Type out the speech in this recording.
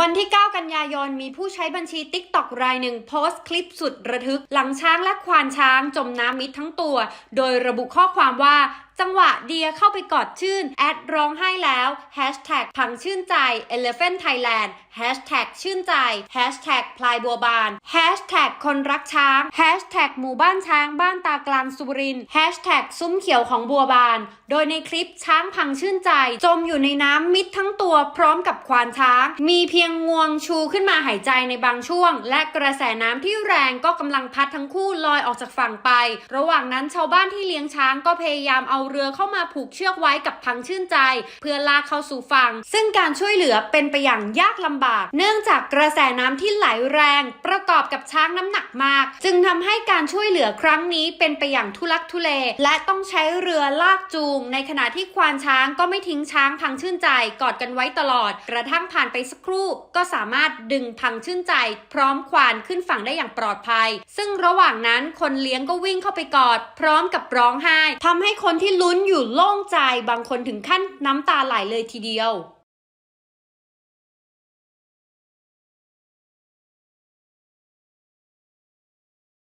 วันที่ 9 กันยายน มีผู้ใช้บัญชีติ๊กต็อกรายหนึ่งโพสต์คลิปสุดระทึก หลังช้างและควานช้างจมน้ำมิดทั้งตัว โดยระบุข้อความว่า จังหวะเดียเข้าไปกอดชื่น แอดร้องไห้แล้วพังชื่นใจ Elephant Thailand ชื่นใจพลายบัวบานคนรักช้างหมู่บ้านช้างบ้านตากลางสุรินซุ้มเขียวของบัวบาน โดยในคลิปช้างพังชื่นใจ จมอยู่ในน้ำมิดทั้งตัวพร้อมกับควานช้าง มีเพียงงวงชูขึ้นมาหายใจในบางช่วง และกระแสน้ำที่แรงก็กำลังพัดทั้งคู่ลอยออกจากฝั่งไป ระหว่างนั้นชาวบ้านที่เลี้ยงช้างก็พยายามเอาเรือเข้ามาผูกเชือกไว้กับพังชื่นใจ เพื่อลากเข้าสู่ฝั่ง ซึ่งการช่วยเหลือเป็นไปอย่างยากลำบาก เนื่องจากกระแสน้ำที่ไหลแรง ประกอบกับช้างน้ำหนักมาก จึงทำให้การช่วยเหลือครั้งนี้เป็นไปอย่างทุลักทุเล และต้องใช้เรือลากจูง ในขณะที่ควานช้างก็ไม่ทิ้งช้างพังชื่นใจกอดกันไว้ตลอด กระทั่งผ่านไปสักครู่ ก็สามารถดึงพังชื่นใจ พร้อมควานขึ้นฝั่งได้อย่างปลอดภัย ซึ่งระหว่างนั้นคนเลี้ยงก็วิ่งเข้าไปกอด พร้อมกับร้องไห้ทำให้คนที่ลุ้นอยู่โล่งใจบางคนถึงขั้นน้ำตาไหลเลยทีเดียว